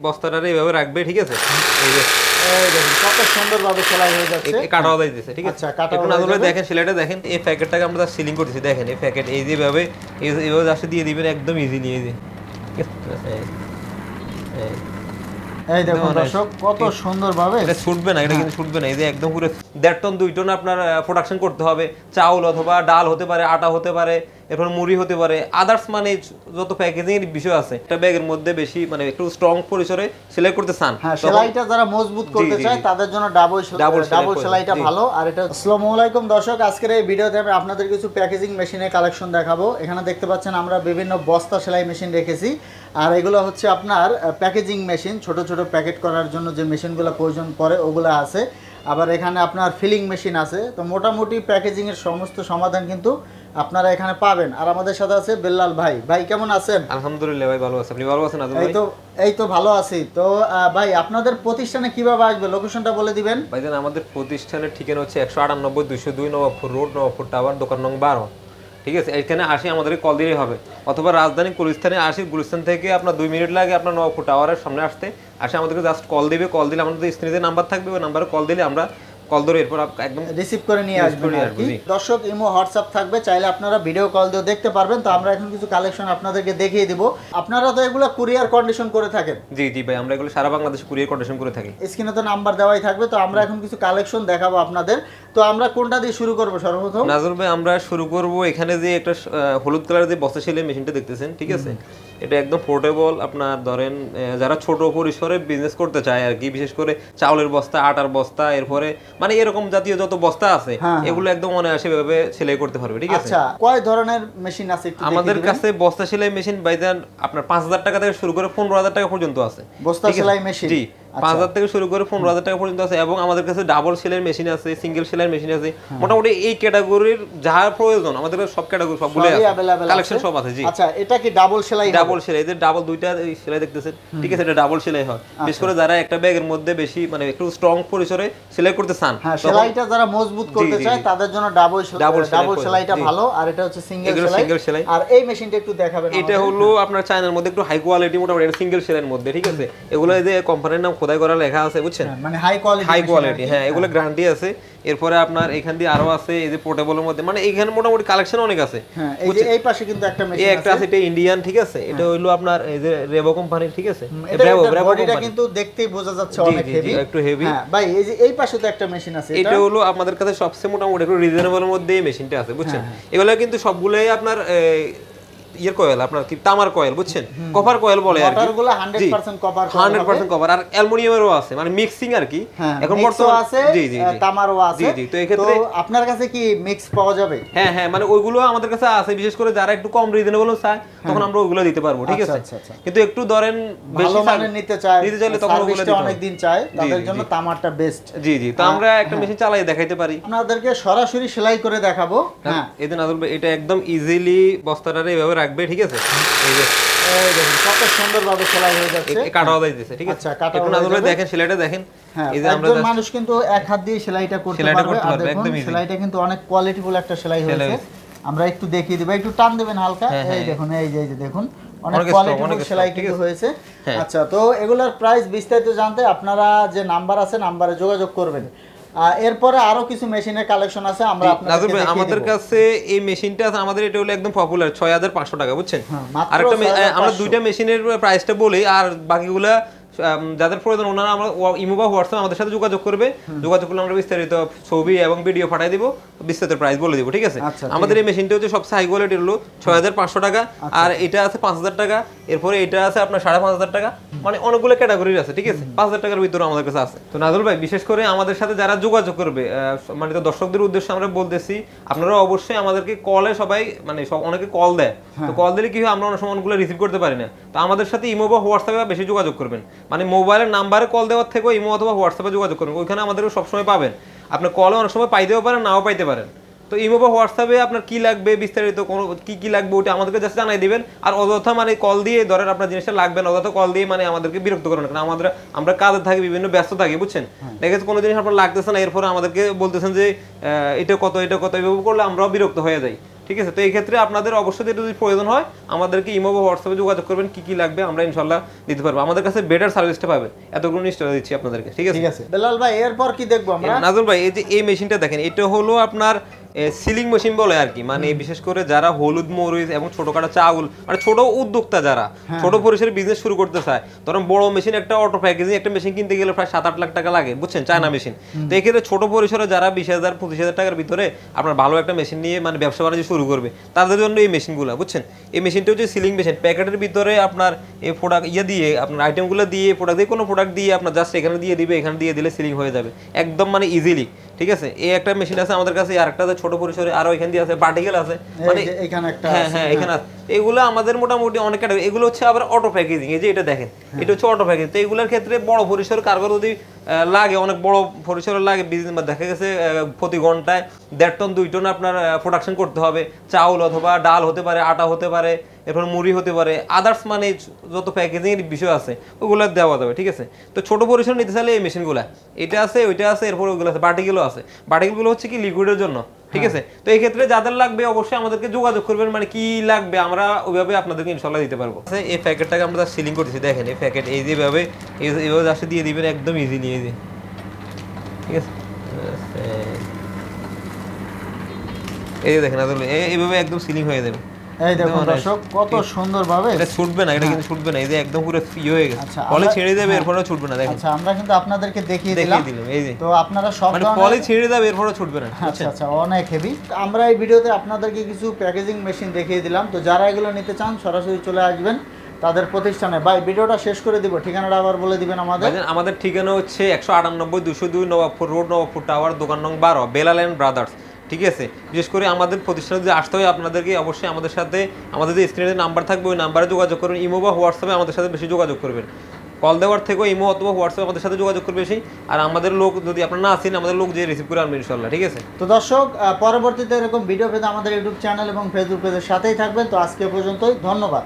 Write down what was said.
বস্তাটারে এইভাবে রাখবে ঠিক আছে? এই যে কত সুন্দরভাবে সেলাই হয়ে যাচ্ছে। কাটা ঠিক আছে? কাটা একটু নাজুল ভাই যাবে। দেখেন সেলাইটা দেখেন এই প্যাকেটটাকে আমরা সিলিং করতেছি দেখেন এই প্যাকেট এই যেভাবে এইভাবে জাস্ট দিয়ে দিবেন একদম ইজিলি এই যে। এই- এই। এই দেখুন দর্শক কত সুন্দরভাবে এটা ছুটবে না এটা। কিন্তু ছুটবে না এই যে একদম পুরো দেড় টন দুই টন আপনার প্রোডাকশন করতে হবে। চাউল অথবা ডাল হতে পারে আটা হতে পারে এরপর মুড়ি হতে পারে। আদার্স মানে যত প্যাকেজিং এর বিষয় আছে একটা ব্যাগের মধ্যে বেশি মানে একটু স্ট্রং পরিসরে সেলাই করতে চান হ্যাঁ সেলাইটা যারা মজবুত করতে চায় তাদের জন্য ডাবল ডাবল সেলাইটা ভালো। আর এটা আসসালামু আলাইকুম দর্শক আজকের এই ভিডিওতে আমি আপনাদের কিছু প্যাকেজিং মেশিনের কালেকশন দেখাবো। এখানে দেখতে পাচ্ছেন আমরা বিভিন্ন বস্তা সেলাই মেশিন রেখেছি। আর এগুলো হচ্ছে আপনার প্যাকেজিং মেশিন ছোট ছোট প্যাকেট করার জন্য যে মেশিনগুলো প্রয়োজন পড়ে ওগুলো আছে। আবার এখানে আপনার ফিলিং মেশিন আছে। তো মোটামুটি প্যাকেজিং এর সমস্ত সমাধান কিন্তু আপনারা এখানে পাবেন। আর আমাদের সাথে আছে বেল্লাল ভাই। ভাই কেমন আছেন? আলহামদুলিল্লাহ ভাই ভালো আছে। আপনি ভালো আছেন আজম এই তো এই তো ভালো আছি। তো ভাই আপনাদের প্রতিষ্ঠানে কীভাবে আসবে? লোকেশনটা বলে দিবেন। ভাইজান আমাদের প্রতিষ্ঠানের ঠিকানা হচ্ছে একশো আটানব্বই দুইশো দুই নবাবপুর রোড নবাবপুর টাওয়ার দোকান নং বারো। ঠিক আছে? এখানে আসি আমাদেরকে কল দিলেই হবে। অথবা রাজধানী গুলিস্তানে আসি গুলিস্তান থেকে আপনার দুই মিনিট লাগে আপনার নবাবপুর টাওয়ারের সামনে আসতে। আসে আমাদেরকে জাস্ট কল দিবে কল দিলে আমাদের স্ক্রিনে নাম্বার থাকবে ওই নাম্বারে কল দিলে আমরা কল ধরে এরপর একদম রিসিভ করে নিয়ে আসবেন আর আসব, কি দর্শক ইমো হোয়াটসঅ্যাপ থাকবে চাইলে আপনারা ভিডিও কল দিয়ে দেখতে পারবেন। তো আমরা এখন কিছু কালেকশন আপনাদেরকে দেখিয়ে দিব। আপনারা তো এগুলো কুরিয়ার কন্ডিশন করে থাকেন। জি জি ভাই আমরা এগুলো সারা বাংলাদেশে কুরিয়ার কন্ডিশন করে থাকি। স্ক্রিনে তো নাম্বার দেওয়াই থাকবে। তো আমরা এখন কিছু কালেকশন দেখাবো আপনাদের। তো আমরা কোনটা দিয়ে শুরু করব সর্বপ্রথম? নাজর ভাই আমরা শুরু করব এখানে যে একটা হলুদ কালারের যে বস্তা সেলাই মেশিনটা দেখতেছেন ঠিক আছে? এটা একদম পোর্টেবল আপনার ধরেন যারা ছোট পরিসরে বিজনেস করতে চায় আর কি বিশেষ করে চাউলের বস্তা আটার বস্তা এরপরে মানে এরকম জাতীয় যত বস্তা আছে হ্যাঁ, হ্যাঁ। এগুলো একদম মনে আসে ভাবে সেলাই করতে পারবে ঠিক আছে আচ্ছা কয় ধরনের মেশিন আছে একটু আমাদের কাছে বস্তা সেলাই মেশিন বাইদান আপনার পাঁচ হাজার টাকা থেকে শুরু করে পনেরো হাজার টাকা পর্যন্ত আছে বস্তা সেলাই মেশিন জি। পাঁচ হাজার থেকে শুরু করে পনেরো হাজার টাকা পর্যন্ত আছে এবং আমাদের কাছে ডাবল সেলাই মেশিন আছে সিঙ্গেল সেলাই মেশিন আছে। মোটামুটি এই ক্যাটাগরির যা প্রয়োজন আমাদের সব ক্যাটাগরি সবই আছে। কালেকশন সব আছে জি। আচ্ছা এটা কি ডাবল সেলাই ডাবল সেলাই এদের ডাবল দুইটা সেলাই দেখতেছেন ঠিক আছে এটা ডাবল সেলাই হয়। আচ্ছা। বিশেষ করে যারা একটা ব্যাগের মধ্যে বেশি মানে একটু স্ট্রং পরিসরে সেলাই করতে চান হ্যাঁ সেলাইটা যারা মজবুত করতে চায় তাদের জন্য ডাবল ডাবল সেলাইটা ভালো আর এটা হচ্ছে সিঙ্গেল সেলাই। আর এই মেশিনটা একটু দেখাবেন এটা হলো আপনার চায়নার মধ্যে একটু হাই কোয়ালিটি মোটামুটি সিঙ্গেল সেলাইয়ের মধ্যে ঠিক আছে? এগুলো যে কোম্পানির নাম খোদাই করা লেখা আছে বুঝছেন? হ্যাঁ, মানে হাই কোয়ালিটি হাই কোয়ালিটি হ্যাঁ এগুলো গ্যারান্টি আছে। এরপরে আপনার এখান দিয়ে আরও আছে এই যে পোর্টেবলের মধ্যে মানে এখানে মোটামুটি কালেকশন অনেক আছে হ্যাঁ এই যে এই পাশে কিন্তু একটা মেশিন একটা আছে। আছে এটা ইন্ডিয়ান ঠিক আছে? এটা হইল আপনার এই যে রেভো কোম্পানির ঠিক আছে? হুম, এটা এটা কিন্তু দেখতেই বোঝা যাচ্ছে অনেক হেভি একটু heavy। হ্যাঁ ভাই এই যে এই পাশে তো একটা মেশিন আছে। এটা হলো আমাদের কাছে সবচেয়ে মোটামুটি একটু রিজনেবল মধ্যে এই মেশিনটা আছে বুঝছেন? হ্যাঁ, এগুলো কিন্তু সবগুলোই আপনার ইয়ের কয়েল আপনার কি তামার কয়েল বুঝছেন? কপার কয়েল বলে আর কি। মোটরগুলো 100% কভার হান্ড্রেড পার্সেন্ট কভার আর অ্যালুমিনিয়ামেরও আছে মানে মিক্সিং আর কি। হ্যাঁ এখন বর্তমানে আছে জি জি তামারও আছে। জি, জি, তো আপনার কাছে কি মিক্স পাওয়া যাবে? হ্যাঁ হ্যাঁ মানে ওইগুলো আমাদের কাছে আছে বিশেষ করে যারা একটু কম রিজনেবল চায় তখন আমরা ওইগুলো দিতে পারব ঠিক আচ্ছা, আছে? আচ্ছা, আচ্ছা। কিন্তু একটু ধরেন বেশি মানের নিতে চায় নিতে চাইলে তখন ওগুলো অনেক দিন চায় তাদের জন্য তামারটা বেস্ট জি জি তো আমরা একটা মেশিন চালাই দেখাইতে পারি। আপনাদেরকে সরাসরি সেলাই করে দেখাবো। হ্যাঁ এদিন আদল এটা একদম ইজিলি বস্তাটারে এভাবে রাখবে ঠিক আছে? এই যে এই দেখুন কত সুন্দরভাবে সেলাই হয়ে যাচ্ছে। এ- এ কাটা দিতেছে ঠিক আছে? আচ্ছা, একটু আদল ভাই যাবে। দেখেন সেলাইটা দেখেন। এই যে আমরা মানুষ কিন্তু এক হাত দিয়ে সেলাইটা করতে পারবে। করতে আর পারবে, দেখুন একদম সেলাইটা কিন্তু অনেক কোয়ালিটিফুল একটা সেলাই সেলাই হয়েছে। আমরা একটু দেখিয়ে দিব একটু টান দেবেন হালকা। হ্যাঁ, এই হ্যাঁ। দেখুন এই যে দেখুন অনেক কোয়ালিটিফুল সেলাই কিন্তু হয়েছে। হ্যাঁ। আচ্ছা তো এগুলোর প্রাইস বিস্তারিত জানতে আপনারা যে নাম্বার আছে নাম্বারে যোগাযোগ করবেন। এরপরে আরও কিছু মেশিনের কালেকশন আছে আমরা আপনাদের ভাই, আমাদের কাছে এই মেশিনটা আছে আমাদের এটা হলো একদম পপুলার ছয় হাজার পাঁচশো টাকা বুঝছেন? আর একটা আরেকটা আমরা দুইটা মেশিনের প্রাইসটা বলি আর বাকিগুলা যাদের প্রয়োজন ওনারা আমরা ইমো বা হোয়াটসঅ্যাপ আমাদের সাথে যোগাযোগ করবে। যোগাযোগ করলে আমরা বিস্তারিত ছবি এবং ভিডিও পাঠিয়ে দিব বিস্তারিত প্রাইস বলে দিব ঠিক আছে? আচ্ছা, আমাদের এই মেশিনটা হচ্ছে সবচেয়ে হাই কোয়ালিটি হলো ছয় হাজার পাঁচশো টাকা আচ্ছা। আর এটা আছে পাঁচ হাজার টাকা এরপরে এটা আছে আপনার সাড়ে পাঁচ হাজার টাকা মানে অনেকগুলো ক্যাটাগরির আছে ঠিক আছে? পাঁচ হাজার টাকার ভিতরে আমাদের কাছে আছে। তো নাজুল ভাই বিশেষ করে আমাদের সাথে যারা যোগাযোগ করবে মানে তো দর্শকদের উদ্দেশ্যে আমরা বলতেছি আপনারা অবশ্যই আমাদেরকে কলে সবাই মানে সব অনেকে কল দেয়। তো কল দিলে কি হয় আমরা অনেক সময় অনেকগুলো রিসিভ করতে পারি না। তো আমাদের সাথে ইমো বা হোয়াটসঅ্যাপে বেশি যোগাযোগ করবেন। মানে মোবাইলের নাম্বারে কল দেওয়ার থেকেও ইমো অথবা হোয়াটসঅ্যাপে যোগাযোগ করবেন ওইখানে আমাদের সবসময় পাবেন। আপনি কলে অনেক সময় পাইতেও পারেন নাও পাইতে পারেন। তো ইমো বা হোয়াটসঅ্যাপে আপনার কি লাগবে বিস্তারিত কোনো কি কি লাগবে ওটা আমাদেরকে জাস্ট জানাই দিবেন। আর অযথা মানে কল দিয়ে ধরেন আপনার জিনিসটা লাগবে না অযথা কল দিয়ে মানে আমাদেরকে বিরক্ত করেন কারণ আমাদের আমরা কাজে থাকি বিভিন্ন ব্যস্ত থাকি বুঝছেন? দেখা যাচ্ছে কোনো জিনিস আপনার লাগতেছে না এরপরে আমাদেরকে বলতেছেন যে এটা কত এটা কত এভাবে করলে আমরাও বিরক্ত হয়ে যাই। ঠিক আছে? তো এই ক্ষেত্রে আপনাদের অবশ্যই এটা যদি প্রয়োজন হয় আমাদেরকে ইমো বা হোয়াটসঅ্যাপে যোগাযোগ করবেন কি কি লাগবে আমরা ইনশাল্লাহ দিতে পারব। আমাদের কাছে বেটার সার্ভিসটা পাবেন। এতগুলো নিশ্চয়তা দিচ্ছি আপনাদেরকে ঠিক আছে? ঠিক আছে। বেলাল ভাই এরপর কি দেখব আমরা? নাজুল ভাই এই যে এই মেশিনটা দেখেন এটা হলো আপনার সিলিং মেশিন বলে আর কি। মানে বিশেষ করে যারা হলুদ মরিচ এবং ছোটখাটো চাউল মানে ছোট উদ্যোক্তা যারা ছোট পরিসরে বিজনেস শুরু করতে চায় ধরুন বড় মেশিন একটা অটো প্যাকেজিং একটা মেশিন কিনতে গেলে প্রায় সাত আট লাখ টাকা লাগে বুঝছেন? চায়না মেশিন তো এক্ষেত্রে ছোট পরিসরে যারা বিশ হাজার পঁচিশ হাজার টাকার ভিতরে আপনার ভালো একটা মেশিন নিয়ে মানে ব্যবসা বাণিজ্য শুরু করবে তাদের জন্য এই মেশিনগুলো বুঝছেন? এই মেশিনটা হচ্ছে সিলিং মেশিন প্যাকেটের ভিতরে আপনার এই প্রোডাক্ট ইয়ে দিয়ে আপনার আইটেমগুলো দিয়ে প্রোডাক্ট দিয়ে কোনো প্রোডাক্ট দিয়ে আপনার জাস্ট এখানে দিয়ে দিবে এখানে দিয়ে দিলে সিলিং হয়ে যাবে। একদম মানে ইজিলি ঠিক আছে? এই একটা মেশিন আছে আমাদের কাছে আর একটা ছোট পরিসরে আরও এখান দিয়ে আছে পার্টিকেল আছে। মানে এখানে একটা হ্যাঁ হ্যাঁ এখানে আছে। এগুলো আমাদের মোটামুটি অনেক category। এগুলো হচ্ছে আবার অটো প্যাকেজিং এই যে এটা দেখেন। এটা হচ্ছে অটো প্যাকেজিং তো এগুলোর ক্ষেত্রে বড় পরিসর কারবার যদি লাগে অনেক বড় পরিসরে লাগে বিজনেস দেখা গেছে প্রতি ঘন্টায় দেড় টন দুই টন আপনার প্রোডাকশন করতে হবে। চাউল অথবা ডাল হতে পারে আটা হতে পারে এরপর মুড়ি হতে পারে আদার্স মানে যত প্যাকেজিং এর বিষয় আছে ওগুলো দেওয়া যাবে ঠিক আছে? তো ছোট পরিসর নিতে চাইলে এই মেশিনগুলো এটা আছে ওইটা আছে এরপর ওগুলো আছে বাটিগুলো আছে। বাটিগুলো হচ্ছে কি লিকুইডের জন্য ঠিক আছে? তো এই ক্ষেত্রে যাদের লাগবে অবশ্যই আমাদেরকে যোগাযোগ করবেন মানে কি লাগবে আমরা ওইভাবে আপনাদেরকে ইনশাল্লাহ দিতে পারব। আচ্ছা, এই প্যাকেটটাকে আমরা সিলিং করতেছি দেখেন এই প্যাকেট এই যেভাবে এই- এইভাবে আসলে দিয়ে দিবেন একদম ইজিলি এই যে। ঠিক আছে? এই দেখেন আসলে এই- এইভাবে একদম সিলিং হয়ে যাবে। এই দেখুন দর্শক কত সুন্দর ভাবে এটা ছুটবে না এটা কিন্তু ছুটবে না এই যে একদম পুরো ফ্রি হয়ে গেছে। আচ্ছা, পলে আমরা- ছেড়ে দেবে এরপরেও ছুটবে না দেখেন। আচ্ছা আমরা কিন্তু আপনাদেরকে দেখিয়ে দিলাম। দিলাম এই যে। তো আপনারা সব মানে পলে ছেড়ে দেবে এরপরেও ছুটবে না আচ্ছা আচ্ছা অনেক হেভি আমরা এই ভিডিওতে আপনাদেরকে কিছু প্যাকেজিং মেশিন দেখিয়ে দিলাম। তো যারা এগুলো নিতে চান সরাসরি চলে আসবেন তাদের প্রতিষ্ঠানে। ভাই ভিডিওটা শেষ করে দিব ঠিকানাটা আবার বলে দিবেন আমাদের। আমাদের ঠিকানা হচ্ছে একশো আটানব্বই দুশো দুই নবাবপুর রোড নবাবপুর টাওয়ার দোকান নং বারো বেলাল ব্রাদার্স। ঠিক আছে? বিশেষ করে আমাদের প্রতিষ্ঠানে যদি আসতে হয়, আপনাদেরকে অবশ্যই আমাদের সাথে, আমাদের যে স্ক্রিনের নাম্বার থাকবে, ওই নাম্বারে যোগাযোগ করবেন ইমো বা হোয়াটসঅ্যাপে আমাদের সাথে বেশি যোগাযোগ করবেন। কল দেওয়ার থেকেও ইমো অথবা হোয়াটসঅ্যাপে আমাদের সাথে যোগাযোগ করবে বেশি আর আমাদের লোক যদি আপনারা না আসেন, আমাদের লোক যে রিসিভ করে আনবেন ইনশাল্লাহ ঠিক আছে? তো দর্শক পরবর্তীতে এরকম ভিডিও পেতে আমাদের ইউটিউব চ্যানেল এবং ফেসবুক পেজের সাথেই থাকবেন। তো আজকে পর্যন্তই, ধন্যবাদ।